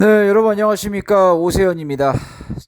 네, 여러분 안녕하십니까. 오세현입니다.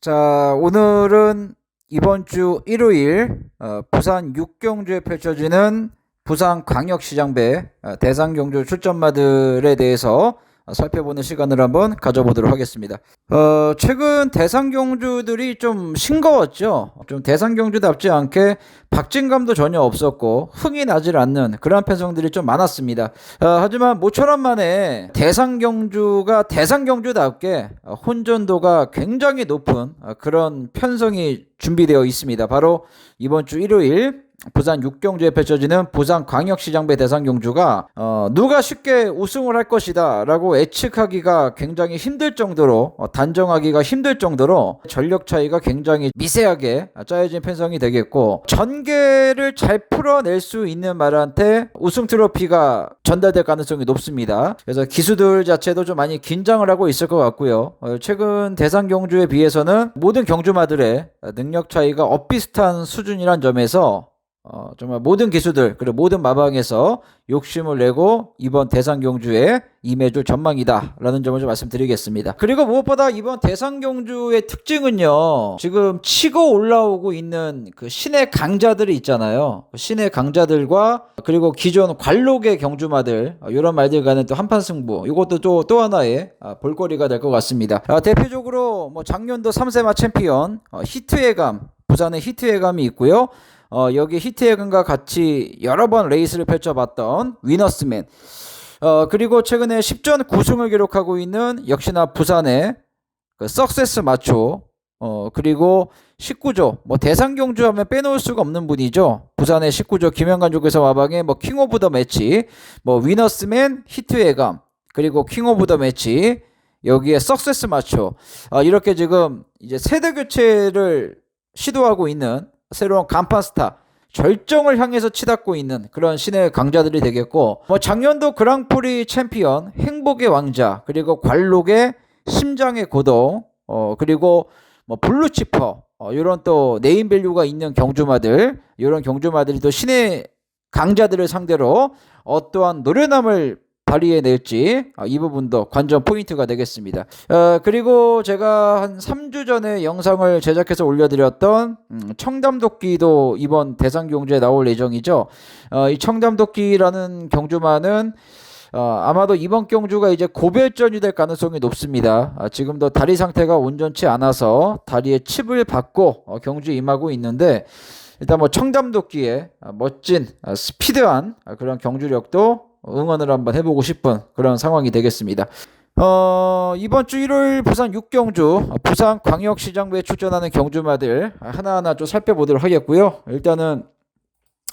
자, 오늘은 이번 주 일요일 어, 부산 육경주에 펼쳐지는 부산 광역시장배 어, 대상 경주 출전마들에 대해서 어, 살펴보는 시간을 한번 가져보도록 하겠습니다. 어, 최근 대상 경주들이 좀 싱거웠죠. 좀 대상 경주답지 않게 박진감도 전혀 없었고 흥이 나질 않는 그러한 편성들이 좀 많았습니다. 어, 하지만 모처럼 만에 대상 경주가 대상 경주답게 어, 혼전도가 굉장히 높은 어, 그런 편성이 준비되어 있습니다. 바로 이번 주 일요일 부산 육경주에 펼쳐지는 부산 광역시장배 대상경주가 어, 누가 쉽게 우승을 할 것이다라고 예측하기가 굉장히 힘들 정도로 어, 단정하기가 힘들 정도로 전력 차이가 굉장히 미세하게 짜여진 편성이 되겠고 전개를 잘 풀어낼 수 있는 말한테 우승 트로피가 전달될 가능성이 높습니다. 그래서 기수들 자체도 좀 많이 긴장을 하고 있을 것 같고요. 어, 최근 대상 경주에 비해서는 모든 경주마들의 능력 차이가 엇비슷한 수준이란 점에서 어, 정말 모든 기수들 그리고 모든 마방에서 욕심을 내고 이번 대상 경주에 임해줄 전망이다라는 점을 좀 말씀드리겠습니다. 그리고 무엇보다 이번 대상 경주의 특징은요. 지금 치고 올라오고 있는 그 신의 강자들이 있잖아요. 그 신의 강자들과 그리고 기존 관록의 경주마들 이런 말들과는 또 한판 승부. 이것도 또, 또 하나의 아, 볼거리가 될 것 같습니다. 아, 대표적으로 뭐 작년도 3세마 챔피언 어, 히트의 감 부산의 히트의 감이 있고요. 어, 여기 히트해근과 같이 여러 번 레이스를 펼쳐봤던 위너스맨. 어, 그리고 최근에 10전 9승을 기록하고 있는 역시나 부산의 그 석세스 마초. 어, 그리고 19조. 뭐 대상 경주 하면 빼놓을 수가 없는 분이죠. 부산의 19조 김영관 쪽에서 와방의 뭐 킹 오브 더 매치. 뭐 위너스맨 히트해감. 그리고 킹 오브 더 매치. 여기에 석세스 마초. 어, 이렇게 지금 이제 세대 교체를 시도하고 있는 새로운 간판 스타 절정을 향해서 치닫고 있는 그런 신의 강자들이 되겠고 뭐 작년도 그랑프리 챔피언 행복의 왕자 그리고 관록의 심장의 고동 어 그리고 뭐 블루치퍼 어 이런 또 네임밸류가 있는 경주마들 이런 경주마들이 또 신의 강자들을 상대로 어떠한 노련함을 발휘해낼지 아, 이 부분도 관전 포인트가 되겠습니다. 어, 그리고 제가 한 3주 전에 영상을 제작해서 올려드렸던 음, 청담도끼도 이번 대상 경주에 나올 예정이죠. 어, 이 청담도끼라는 경주만은 어, 아마도 이번 경주가 이제 고별전이 될 가능성이 높습니다. 아, 지금도 다리 상태가 온전치 않아서 다리에 칩을 받고 어, 경주에 임하고 있는데 일단 뭐 청담도끼의 아, 멋진 아, 스피드한 아, 그런 경주력도 응원을 한번 해보고 싶은 그런 상황이 되겠습니다. 어, 이번 주 일요일 부산 육경주, 부산 광역시장부에 출전하는 경주마들 하나하나 좀 살펴보도록 하겠고요. 일단은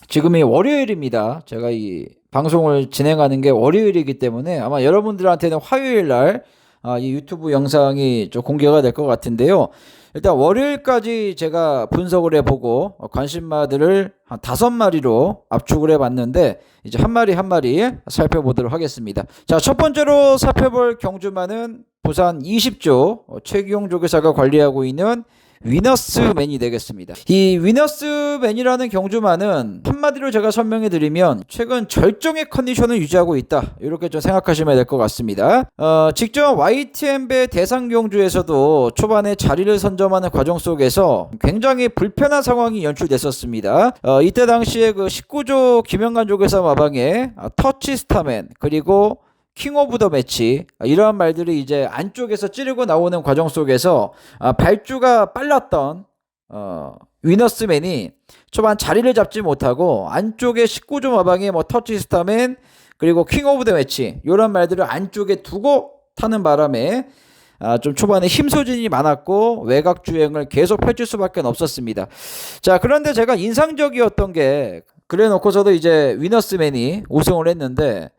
지금이 월요일입니다. 제가 이 방송을 진행하는 게 월요일이기 때문에 아마 여러분들한테는 화요일 날 아, 이 유튜브 영상이 좀 공개가 될 것 같은데요. 일단 월요일까지 제가 분석을 해보고 관심마들을 한 다섯 마리로 압축을 해봤는데 이제 한 마리 한 마리 살펴보도록 하겠습니다. 자, 첫 번째로 살펴볼 경주마는 부산 20조 최기용 조교사가 관리하고 있는 위너스맨이 되겠습니다. 이 위너스맨이라는 경주만은 한마디로 제가 설명해 드리면 최근 절정의 컨디션을 유지하고 있다. 이렇게 좀 생각하시면 될 것 같습니다. 어, 직접 YTM배 대상 경주에서도 초반에 자리를 선점하는 과정 속에서 굉장히 불편한 상황이 연출됐었습니다. 어, 이때 당시에 그 19조 김영관 조교사 마방에 터치 스타맨 그리고 킹 오브 더 매치 이러한 말들이 이제 안쪽에서 찌르고 나오는 과정 속에서 아, 발주가 빨랐던 어, 위너스맨이 초반 자리를 잡지 못하고 안쪽에 19조 마방에 뭐 터치 스타맨 그리고 킹 오브 더 매치 이런 말들을 안쪽에 두고 타는 바람에 아, 좀 초반에 힘 소진이 많았고 외곽 주행을 계속 펼칠 수밖에 없었습니다. 자 그런데 제가 인상적이었던 게 그래놓고서도 이제 위너스맨이 우승을 했는데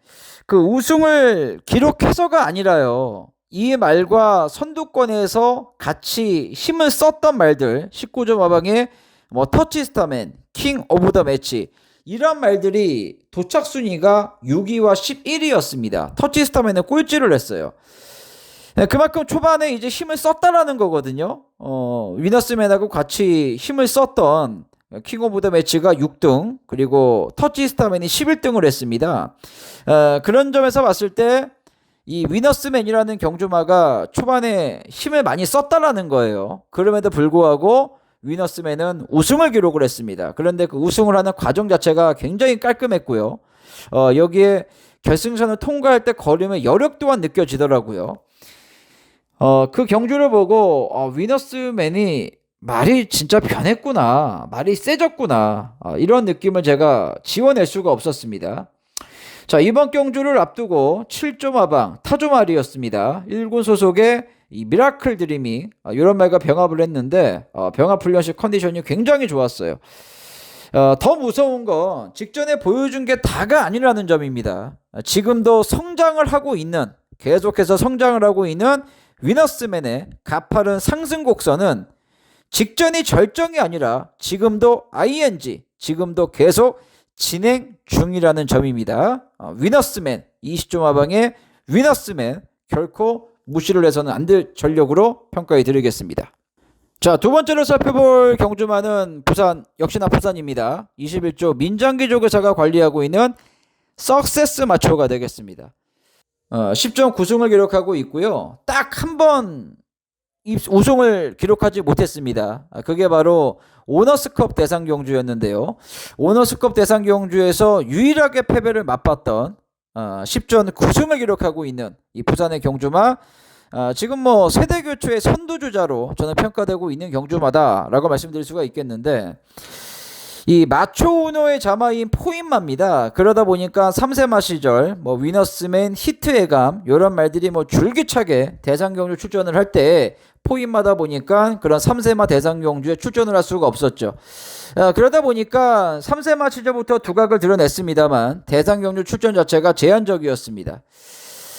그 우승을 기록해서가 아니라요. 이 말과 선두권에서 같이 힘을 썼던 말들 19점 마방에 뭐 터치스타맨, 킹 오브 더 매치 이런 말들이 도착 순위가 6위와 11위였습니다. 터치스타맨은 꼴찌를 했어요. 네, 그만큼 초반에 이제 힘을 썼다라는 거거든요. 어, 위너스맨하고 같이 힘을 썼던 킹 오브 더 매치가 6등 그리고 터치 스타맨이 11등을 했습니다. 어, 그런 점에서 봤을 때 이 위너스맨이라는 경주마가 초반에 힘을 많이 썼다라는 거예요. 그럼에도 불구하고 위너스맨은 우승을 기록을 했습니다. 그런데 그 우승을 하는 과정 자체가 굉장히 깔끔했고요. 어, 여기에 결승선을 통과할 때 걸음의 여력 또한 느껴지더라고요. 어, 그 경주를 보고 어, 위너스맨이 말이 진짜 변했구나. 말이 세졌구나. 어, 이런 느낌을 제가 지워낼 수가 없었습니다. 자, 이번 경주를 앞두고 7조 마방 타조 말이었습니다. 1군 소속의 이 미라클 드림이 어, 이런 말과 병합을 했는데 어, 병합 훈련식 컨디션이 굉장히 좋았어요. 어, 더 무서운 건 직전에 보여준 게 다가 아니라는 점입니다. 어, 지금도 성장을 하고 있는 계속해서 성장을 하고 있는 위너스맨의 가파른 상승 곡선은 직전이 절정이 아니라 지금도 ing 지금도 계속 진행 중이라는 점입니다. 어, 위너스맨 20조 마방의 위너스맨 결코 무시를 해서는 안 될 전력으로 평가해 드리겠습니다. 자, 두 번째로 살펴볼 경주마는 부산, 역시나 부산입니다. 21조 민장기 조교사가 관리하고 있는 석세스 마초가 되겠습니다. 어, 10점 9승을 기록하고 있고요. 딱 한 번 우승을 기록하지 못했습니다. 아, 그게 바로 오너스컵 대상 경주였는데요. 오너스컵 대상 경주에서 유일하게 패배를 맛봤던 어, 10전 9승을 기록하고 있는 이 부산의 경주마 아, 지금 뭐 세대 교체의 선두주자로 저는 평가되고 있는 경주마다라고 말씀드릴 수가 있겠는데 이 마초 우노의 자마인 포인마입니다. 그러다 보니까 3세마 시절 뭐 위너스맨 히트의 감 이런 말들이 뭐 줄기차게 대상 경주 출전을 할 때 포인마다 보니까 그런 3세마 대상 경주에 출전을 할 수가 없었죠. 아, 그러다 보니까 3세마 시절부터 두각을 드러냈습니다만 대상 경주 출전 자체가 제한적이었습니다.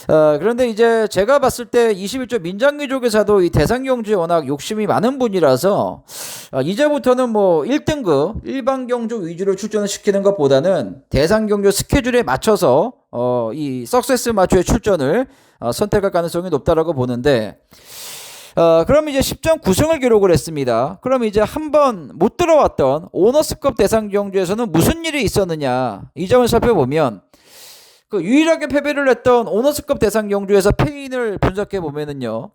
어, 그런데 이제 제가 봤을 때 21조 민장기족에서도 이 대상경주에 워낙 욕심이 많은 분이라서 어, 이제부터는 뭐 1등급 일반 경주 위주로 출전을 시키는 것보다는 대상 경주 스케줄에 맞춰서 어, 이 석세스 마초의 출전을 어, 선택할 가능성이 높다라고 보는데 어, 그럼 이제 10점 9승을 기록을 했습니다. 그럼 이제 한 번 못 들어왔던 오너스컵 대상 경주에서는 무슨 일이 있었느냐 이 점을 살펴보면 그 유일하게 패배를 했던 오너스컵 대상 경주에서 패인을 분석해 보면은요.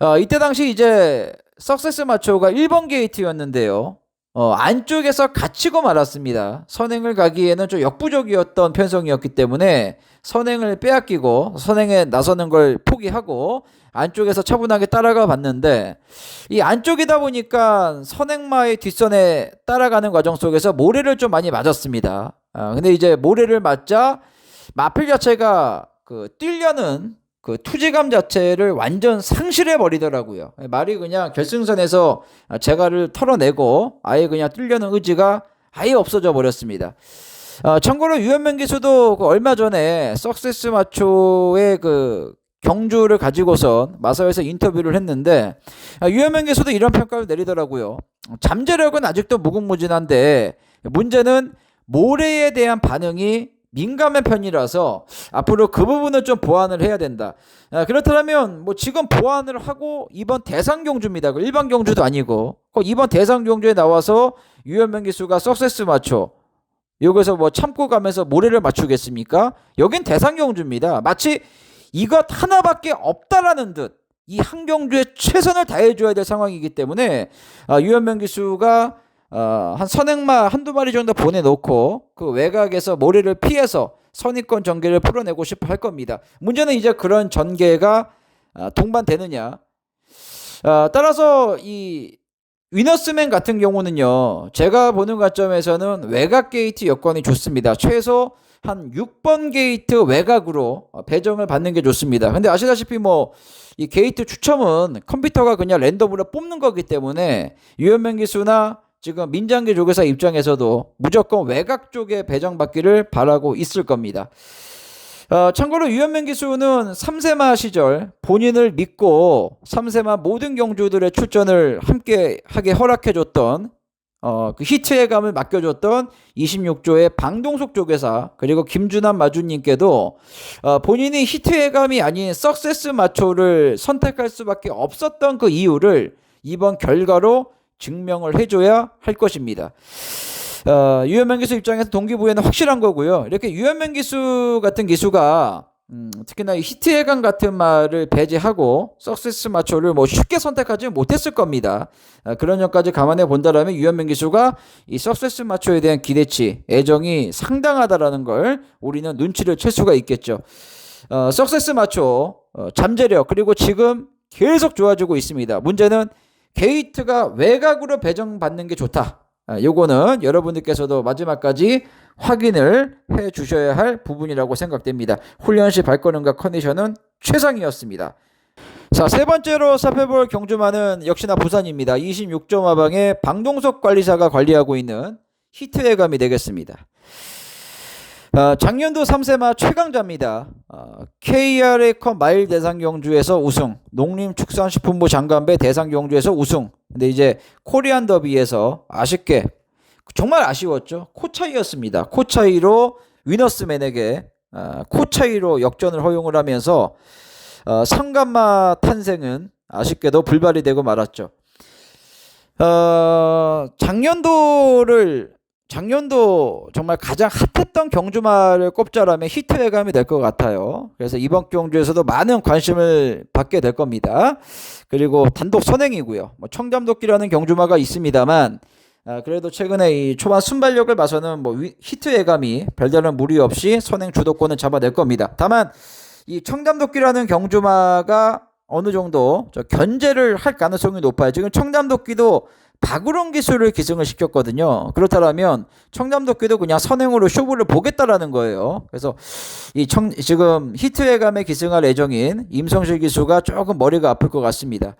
어, 이때 당시 이제 석세스 마초가 1번 게이트였는데요. 어, 안쪽에서 갇히고 말았습니다. 선행을 가기에는 좀 역부족이었던 편성이었기 때문에 선행을 빼앗기고 선행에 나서는 걸 포기하고 안쪽에서 차분하게 따라가 봤는데 이 안쪽이다 보니까 선행마의 뒷선에 따라가는 과정 속에서 모래를 좀 많이 맞았습니다. 아, 근데 이제 모래를 맞자 마필 자체가 그 뛰려는 그 투지감 자체를 완전 상실해 버리더라고요. 말이 그냥 결승선에서 제가를 털어내고 아예 그냥 뛰려는 의지가 아예 없어져 버렸습니다. 어, 참고로 유현명 기수도 그 얼마 전에 석세스 마초의 그 경주를 가지고선 마사에서 인터뷰를 했는데 아, 유현명 기수도 이런 평가를 내리더라고요. 잠재력은 아직도 무궁무진한데 문제는 모래에 대한 반응이 민감한 편이라서 앞으로 그 부분을 좀 보완을 해야 된다. 아, 그렇다면 뭐 지금 보완을 하고 이번 대상 경주입니다. 그 일반 경주도 아니고 이번 대상 경주에 나와서 유현명 기수가 석세스 맞춰 여기서 뭐 참고 가면서 모래를 맞추겠습니까? 여긴 대상 경주입니다. 마치 이것 하나밖에 없다라는 듯 이 한 경주에 최선을 다해줘야 될 상황이기 때문에 아, 유현명 기수가 어, 한 선행마 한두 마리 정도 보내놓고 그 외곽에서 모래를 피해서 선입권 전개를 풀어내고 싶어 할 겁니다. 문제는 이제 그런 전개가 어, 동반되느냐. 어, 따라서 이 위너스맨 같은 경우는요, 제가 보는 관점에서는 외곽 게이트 여건이 좋습니다. 최소 한 6번 게이트 외곽으로 배정을 받는 게 좋습니다. 근데 아시다시피 뭐, 이 게이트 추첨은 컴퓨터가 그냥 랜덤으로 뽑는 거기 때문에 유현명 기수나 지금 민장기 조교사 입장에서도 무조건 외곽 쪽에 배정받기를 바라고 있을 겁니다. 어, 참고로 유현명 기수는 3세마 시절 본인을 믿고 3세마 모든 경주들의 출전을 함께 하게 허락해줬던 어, 그 히트의 감을 맡겨줬던 26조의 방동석 조교사 그리고 김준환 마주님께도 어, 본인이 히트의 감이 아닌 석세스 마초를 선택할 수밖에 없었던 그 이유를 이번 결과로 증명을 해줘야 할 것입니다. 어, 유현명 기수 입장에서 동기부여는 확실한 거고요. 이렇게 유현명 기수 같은 기수가 음, 특히나 이 히트해감 같은 말을 배제하고 석세스 마초를 뭐 쉽게 선택하지 못했을 겁니다. 아, 그런 점까지 감안해 본다라면 유현명 기수가 이 석세스 마초에 대한 기대치, 애정이 상당하다라는 걸 우리는 눈치를 챌 수가 있겠죠. 어, 석세스 마초 어, 잠재력 그리고 지금 계속 좋아지고 있습니다. 문제는 게이트가 외곽으로 배정받는 게 좋다. 아, 요거는 여러분들께서도 마지막까지 확인을 해 주셔야 할 부분이라고 생각됩니다. 훈련 시 발걸음과 컨디션은 최상이었습니다. 자, 세 번째로 살펴볼 경주마는 역시나 부산입니다. 26점 화방에 방동석 관리사가 관리하고 있는 히트의감이 되겠습니다. 어, 작년도 3세마 최강자입니다. 어, KRA컵 마일 대상 경주에서 우승, 농림축산식품부 장관배 대상 경주에서 우승. 근데 이제 코리안 더비에서 아쉽게 정말 아쉬웠죠. 코 차이였습니다. 코 차이로 위너스맨에게 어, 코 차이로 역전을 허용을 하면서 어, 상간마 탄생은 아쉽게도 불발이 되고 말았죠. 어, 작년도를 작년도 정말 가장 핫했던 경주마를 꼽자라면 히트 예감이 될 것 같아요. 그래서 이번 경주에서도 많은 관심을 받게 될 겁니다. 그리고 단독 선행이고요. 뭐 청담도끼라는 경주마가 있습니다만 아, 그래도 최근에 이 초반 순발력을 봐서는 뭐 위, 히트 예감이 별다른 무리 없이 선행 주도권을 잡아낼 겁니다. 다만 이 청담도끼라는 경주마가 어느 정도 저 견제를 할 가능성이 높아요. 지금 청담도끼도 박우론 기술을 기승을 시켰거든요. 그렇다면 청담도끼도 그냥 선행으로 쇼부를 보겠다라는 거예요. 그래서 이 청, 지금 히트웨감에 기승할 예정인 임성실 기수가 조금 머리가 아플 것 같습니다.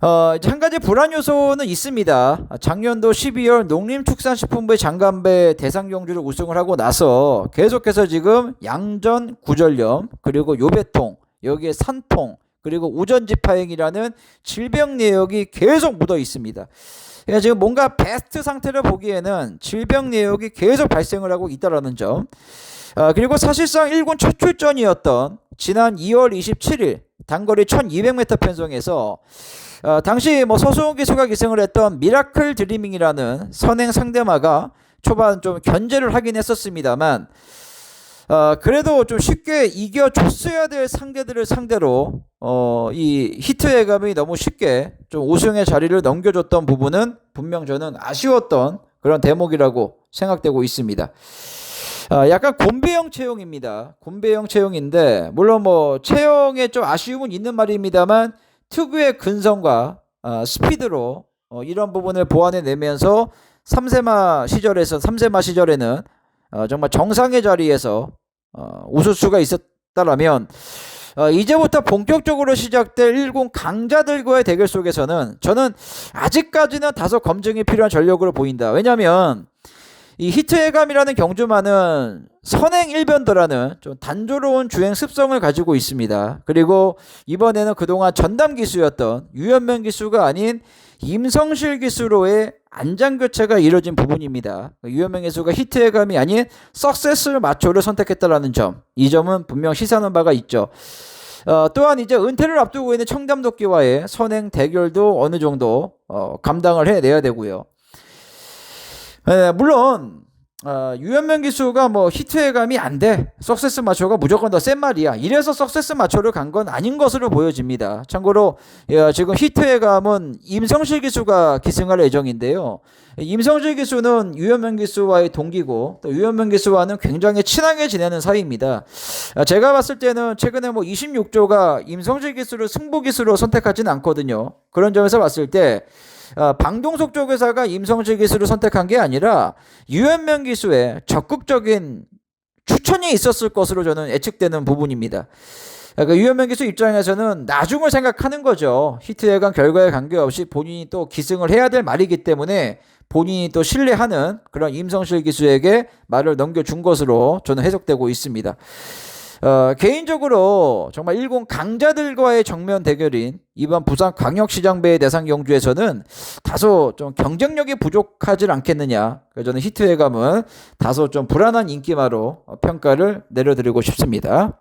어, 한 가지 불안 요소는 있습니다. 작년도 12월 농림축산식품부의 장관배 대상 경주를 우승을 하고 나서 계속해서 지금 양전 구절염 그리고 요배통 여기에 산통 그리고 우전지파행이라는 질병 내역이 계속 묻어 있습니다. 그러니까 지금 뭔가 베스트 상태를 보기에는 질병 내역이 계속 발생을 하고 있다라는 점. 아, 그리고 사실상 1군 첫 출전이었던 지난 2월 27일 단거리 1200m 편성에서 어, 당시 뭐 서수홍 기수가 기승을 했던 미라클 드리밍이라는 선행 상대마가 초반 좀 견제를 하긴 했었습니다만 어, 그래도 좀 쉽게 이겨줬어야 될 상대들을 상대로 어, 이 히트 예감이 너무 쉽게 좀 우승의 자리를 넘겨줬던 부분은 분명 저는 아쉬웠던 그런 대목이라고 생각되고 있습니다. 아, 약간 곤배형 체형입니다. 곤배형 체형인데 물론 뭐 체형에 좀 아쉬움은 있는 말입니다만 특유의 근성과 어, 스피드로 어, 이런 부분을 보완해내면서 3세마 시절에서 3세마 시절에는 어, 정말 정상의 자리에서 어, 웃을 수가 있었다라면 어, 이제부터 본격적으로 시작될 일군 강자들과의 대결 속에서는 저는 아직까지는 다소 검증이 필요한 전력으로 보인다. 왜냐하면 이 히트해감이라는 경주만은 선행 일변도라는 좀 단조로운 주행 습성을 가지고 있습니다. 그리고 이번에는 그동안 전담 기수였던 유현명 기수가 아닌 임성실 기수로의 안장 교체가 이뤄진 부분입니다. 유현명 기수가 히트해감이 아닌 석세스 마초를 선택했다라는 점, 이 점은 분명 시사하는 바가 있죠. 어, 또한 이제 은퇴를 앞두고 있는 청담도끼와의 선행 대결도 어느 정도 어, 감당을 해내야 되고요. 네, 물론 어, 유현명 기수가 뭐 히트의감이 안 돼. 석세스 마초가 무조건 더 센 말이야. 이래서 석세스 마초를 간 건 아닌 것으로 보여집니다. 참고로 예, 지금 히트의감은 임성실 기수가 기승할 예정인데요. 임성실 기수는 유현명 기수와의 동기고 또 유현명 기수와는 굉장히 친하게 지내는 사이입니다. 아, 제가 봤을 때는 최근에 뭐 26조가 임성실 기수를 승부 기수로 선택하지는 않거든요. 그런 점에서 봤을 때 어, 방동석 쪽에서가 임성실 기수를 선택한 게 아니라 유현명 기수의 적극적인 추천이 있었을 것으로 저는 예측되는 부분입니다. 그러니까 유현명 기수 입장에서는 나중을 생각하는 거죠. 히트 예감 결과에 관계없이 본인이 또 기승을 해야 될 말이기 때문에 본인이 또 신뢰하는 그런 임성실 기수에게 말을 넘겨준 것으로 저는 해석되고 있습니다. 어, 개인적으로 정말 일본 강자들과의 정면 대결인 이번 부산 광역시장배 대상 경주에서는 다소 좀 경쟁력이 부족하지 않겠느냐. 저는 히트의 감은 다소 좀 불안한 인기마로 평가를 내려드리고 싶습니다.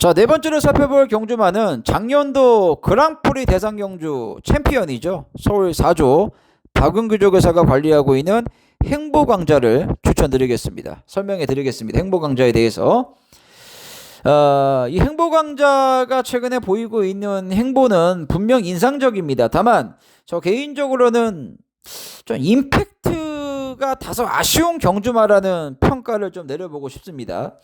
자, 네 번째로 살펴볼 경주마는 작년도 그랑프리 대상 경주 챔피언이죠. 서울 4조 박은규 조교사가 관리하고 있는 행보광자를 추천 추천드리겠습니다. 설명해 드리겠습니다. 행보강자에 대해서. 어, 이 행보 강자가 최근에 보이고 있는 행보는 분명 인상적입니다. 다만 저 개인적으로는 좀 임팩트가 다소 아쉬운 경주마라는 평가를 좀 내려보고 싶습니다.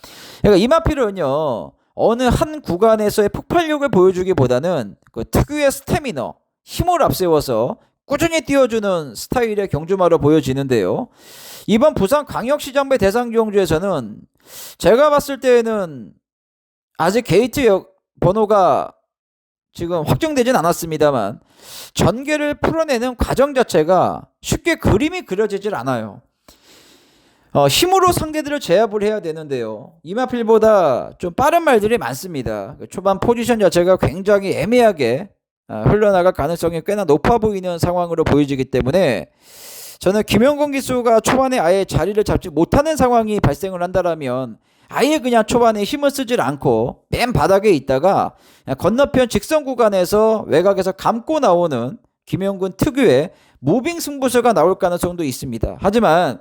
그러니까 이마필은요 어느 한 구간에서의 폭발력을 보여주기보다는 그 특유의 스태미너, 힘을 앞세워서 꾸준히 뛰어주는 스타일의 경주마로 보여지는데요. 이번 부산 광역시장배 대상 경주에서는 제가 봤을 때는 아직 게이트 역 번호가 지금 확정되진 않았습니다만 전개를 풀어내는 과정 자체가 쉽게 그림이 그려지질 않아요. 어, 힘으로 상대들을 제압을 해야 되는데요. 이마필보다 좀 빠른 말들이 많습니다. 그 초반 포지션 자체가 굉장히 애매하게 어, 흘러나갈 가능성이 꽤나 높아 보이는 상황으로 보여지기 때문에 저는 김영건 기수가 초반에 아예 자리를 잡지 못하는 상황이 발생을 한다라면 아예 그냥 초반에 힘을 쓰질 않고 맨 바닥에 있다가 건너편 직선 구간에서 외곽에서 감고 나오는 김영근 특유의 무빙 승부수가 나올 가능성도 있습니다. 하지만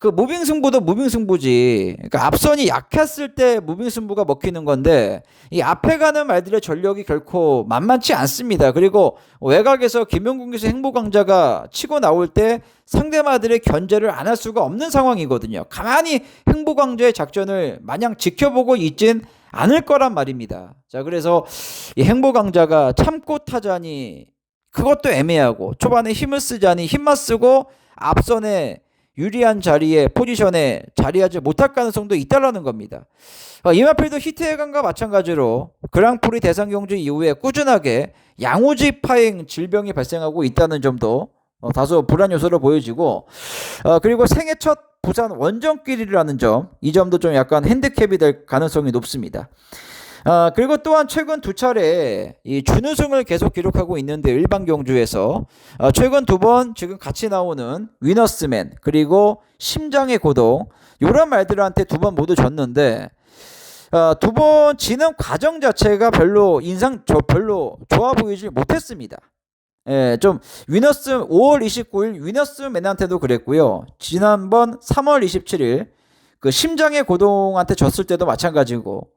그 무빙 승부도 무빙 승부지. 그러니까 앞선이 약했을 때 무빙 승부가 먹히는 건데 이 앞에 가는 말들의 전력이 결코 만만치 않습니다. 그리고 외곽에서 김영gun 기수 행보 강자가 치고 나올 때 상대마들의 견제를 안 할 수가 없는 상황이거든요. 가만히 행보 강자의 작전을 마냥 지켜보고 있진 않을 거란 말입니다. 자, 그래서 이 행보 강자가 참고 타자니 그것도 애매하고 초반에 힘을 쓰자니 힘만 쓰고 앞선에 유리한 자리에 포지션에 자리하지 못할 가능성도 있다라는 겁니다. 어, 이마필도 히트해간과 마찬가지로 그랑프리 대상 경주 이후에 꾸준하게 양우지 파행 질병이 발생하고 있다는 점도 어, 다소 불안 요소로 보여지고 어, 그리고 생애 첫 부산 원정길이라는 점 이 점도 좀 약간 핸디캡이 될 가능성이 높습니다. 아, 그리고 또한 최근 두 차례 이 준우승을 계속 기록하고 있는데 일반 경주에서 아, 최근 두 번 지금 같이 나오는 위너스맨 그리고 심장의 고동 이런 말들한테 두 번 모두 졌는데 아, 두번 지는 과정 자체가 별로 인상 저 별로 좋아 보이지 못했습니다. 예, 좀 위너스 5월 29일 위너스맨한테도 그랬고요. 지난번 3월 27일 그 심장의 고동한테 졌을 때도 마찬가지고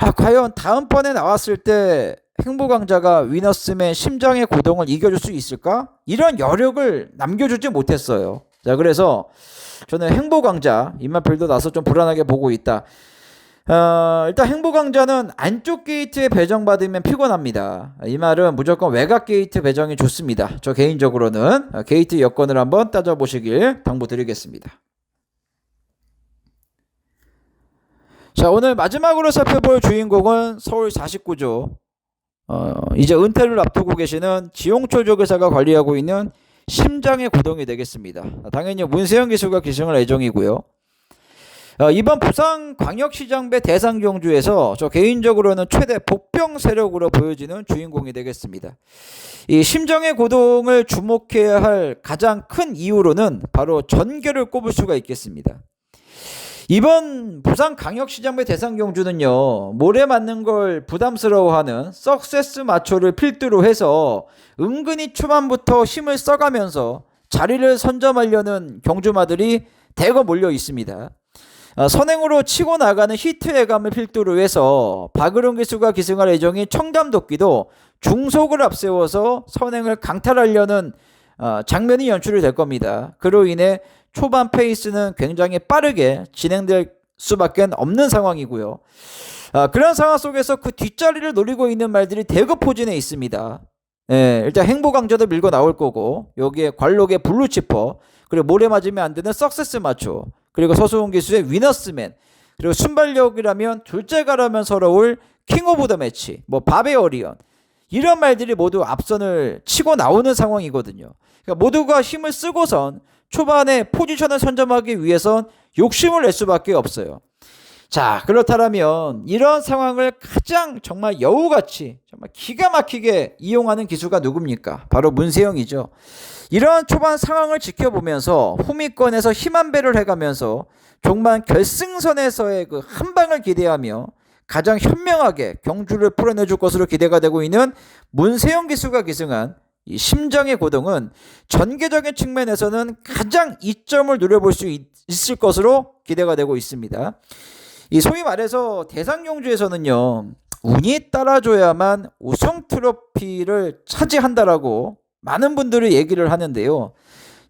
아, 과연 다음번에 나왔을 때 행보강자가 위너스맨 심장의 고동을 이겨줄 수 있을까? 이런 여력을 남겨주지 못했어요. 자, 그래서 저는 행보강자, 입맛별도 나서 좀 불안하게 보고 있다. 어, 일단 행보강자는 안쪽 게이트에 배정받으면 피곤합니다. 이 말은 무조건 외곽 게이트 배정이 좋습니다. 저 개인적으로는 게이트 여건을 한번 따져보시길 당부드리겠습니다. 자, 오늘 마지막으로 살펴볼 주인공은 서울 49조. 어, 이제 은퇴를 앞두고 계시는 지용초 조교사가 관리하고 있는 심장의 고동이 되겠습니다. 당연히 문세영 기수가 기승을 예정이고요. 어, 이번 부산 광역시장배 대상 경주에서 저 개인적으로는 최대 복병 세력으로 보여지는 주인공이 되겠습니다. 이 심정의 고동을 주목해야 할 가장 큰 이유로는 바로 전결을 꼽을 수가 있겠습니다. 이번 부산광역시장배 대상 경주는요, 모래 맞는 걸 부담스러워하는 석세스 마초를 필두로 해서 은근히 초반부터 힘을 써가면서 자리를 선점하려는 경주마들이 대거 몰려 있습니다. 어, 선행으로 치고 나가는 히트의 감을 필두로 해서 박으론 기수가 기승할 예정인 청담도끼도 중속을 앞세워서 선행을 강탈하려는 어, 장면이 연출이 될 겁니다. 그로 인해 초반 페이스는 굉장히 빠르게 진행될 수밖에 없는 상황이고요. 아, 그런 상황 속에서 그 뒷자리를 노리고 있는 말들이 대급 포진해 있습니다. 예, 일단 행보강자도 밀고 나올 거고 여기에 관록의 블루치퍼 그리고 모래 맞으면 안 되는 석세스 마초 그리고 서수홍 기수의 위너스맨 그리고 순발력이라면 둘째가라면 서러울 킹 오브 더 매치 뭐 바베어리언 이런 말들이 모두 앞선을 치고 나오는 상황이거든요. 그러니까 모두가 힘을 쓰고선 초반에 포지션을 선점하기 위해선 욕심을 낼 수밖에 없어요. 자, 그렇다면 이런 상황을 가장 정말 여우같이 정말 기가 막히게 이용하는 기수가 누굽니까? 바로 문세영이죠. 이러한 초반 상황을 지켜보면서 후미권에서 힘 한 배를 해가면서 종반 결승선에서의 그 한 방을 기대하며 가장 현명하게 경주를 풀어내줄 것으로 기대가 되고 있는 문세영 기수가 기승한 이 심장의 고동은 전개적인 측면에서는 가장 이점을 누려볼 수 있, 있을 것으로 기대가 되고 있습니다. 이 소위 말해서 대상경주에서는요 운이 따라줘야만 우승 트로피를 차지한다라고 많은 분들이 얘기를 하는데요.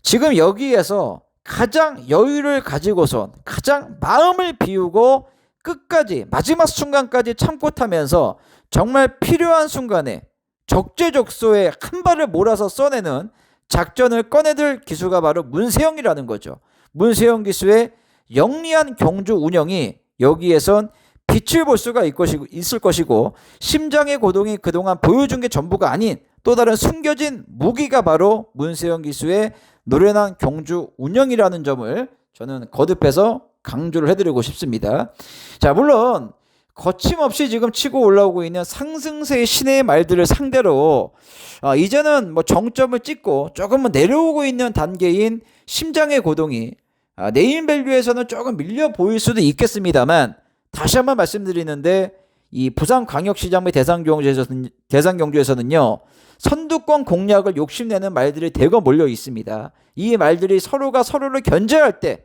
지금 여기에서 가장 여유를 가지고선 가장 마음을 비우고 끝까지 마지막 순간까지 참고 타면서 정말 필요한 순간에 적재적소에 한 발을 몰아서 써내는 작전을 꺼내들 기수가 바로 문세영이라는 거죠. 문세영 기수의 영리한 경주 운영이 여기에선 빛을 볼 수가 있을 것이고 심장의 고동이 그동안 보여준 게 전부가 아닌 또 다른 숨겨진 무기가 바로 문세영 기수의 노련한 경주 운영이라는 점을 저는 거듭해서 강조를 해드리고 싶습니다. 자 물론 거침없이 지금 치고 올라오고 있는 상승세의 신의 말들을 상대로 어, 이제는 뭐 정점을 찍고 조금은 내려오고 있는 단계인 심장의 고동이 아, 네임밸류에서는 조금 밀려 보일 수도 있겠습니다만 다시 한번 말씀드리는데 이 부산광역시장의 대상경주에서는 대상경주에서는요 선두권 공략을 욕심내는 말들이 대거 몰려 있습니다. 이 말들이 서로가 서로를 견제할 때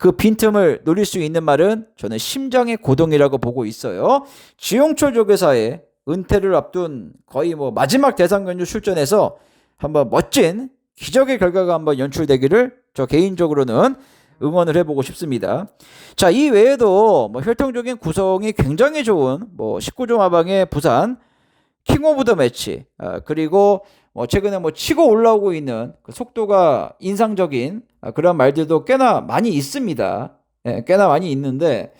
그 빈틈을 노릴 수 있는 말은 저는 심장의 고동이라고 보고 있어요. 지용철 조교사의 은퇴를 앞둔 거의 뭐 마지막 대상경주 출전에서 한번 멋진 기적의 결과가 한번 연출되기를 저 개인적으로는 응원을 해보고 싶습니다. 자, 이 외에도 뭐 혈통적인 구성이 굉장히 좋은 뭐 19조 마방의 부산 킹 오브 더 매치 아, 그리고 뭐 최근에 뭐 치고 올라오고 있는 그 속도가 인상적인 아, 그런 말들도 꽤나 많이 있습니다. 예, 꽤나 많이 있는데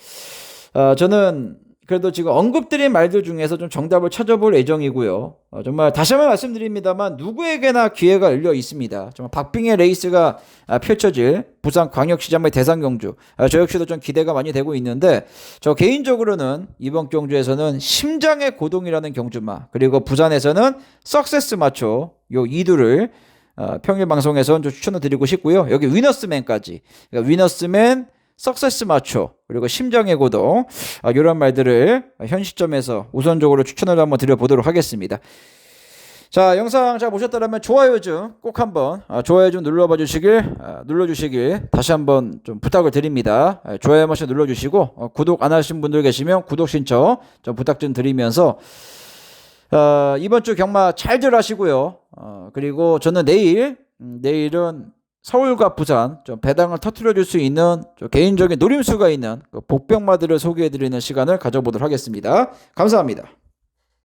아, 저는 그래도 지금 언급드린 말들 중에서 좀 정답을 찾아볼 예정이고요. 어, 정말 다시 한번 말씀드립니다만 누구에게나 기회가 열려 있습니다. 정말 박빙의 레이스가 아, 펼쳐질 부산 광역시장의 대상 경주. 아, 저 역시도 좀 기대가 많이 되고 있는데 저 개인적으로는 이번 경주에서는 심장의 고동이라는 경주마 그리고 부산에서는 석세스 마초 요 이두를 어, 평일 방송에서 좀 추천을 드리고 싶고요. 여기 위너스맨까지 그러니까 위너스맨 석세스 마초 그리고 심장의 고동 아, 이런 말들을 현 시점에서 우선적으로 추천을 한번 드려보도록 하겠습니다. 자 영상 잘 보셨다면 좋아요 좀 꼭 한번 아, 좋아요 좀 눌러봐 주시길 아, 눌러주시길 다시 한번 좀 부탁을 드립니다. 아, 좋아요 한 번씩 눌러주시고 어, 구독 안 하신 분들 계시면 구독 신청 좀 부탁 좀 드리면서 어, 이번 주 경마 잘들 하시고요. 어, 그리고 저는 내일 음, 내일은 서울과 부산 좀 배당을 터트려 줄 수 있는 개인적인 노림수가 있는 그 복병마들을 소개해 드리는 시간을 가져보도록 하겠습니다. 감사합니다.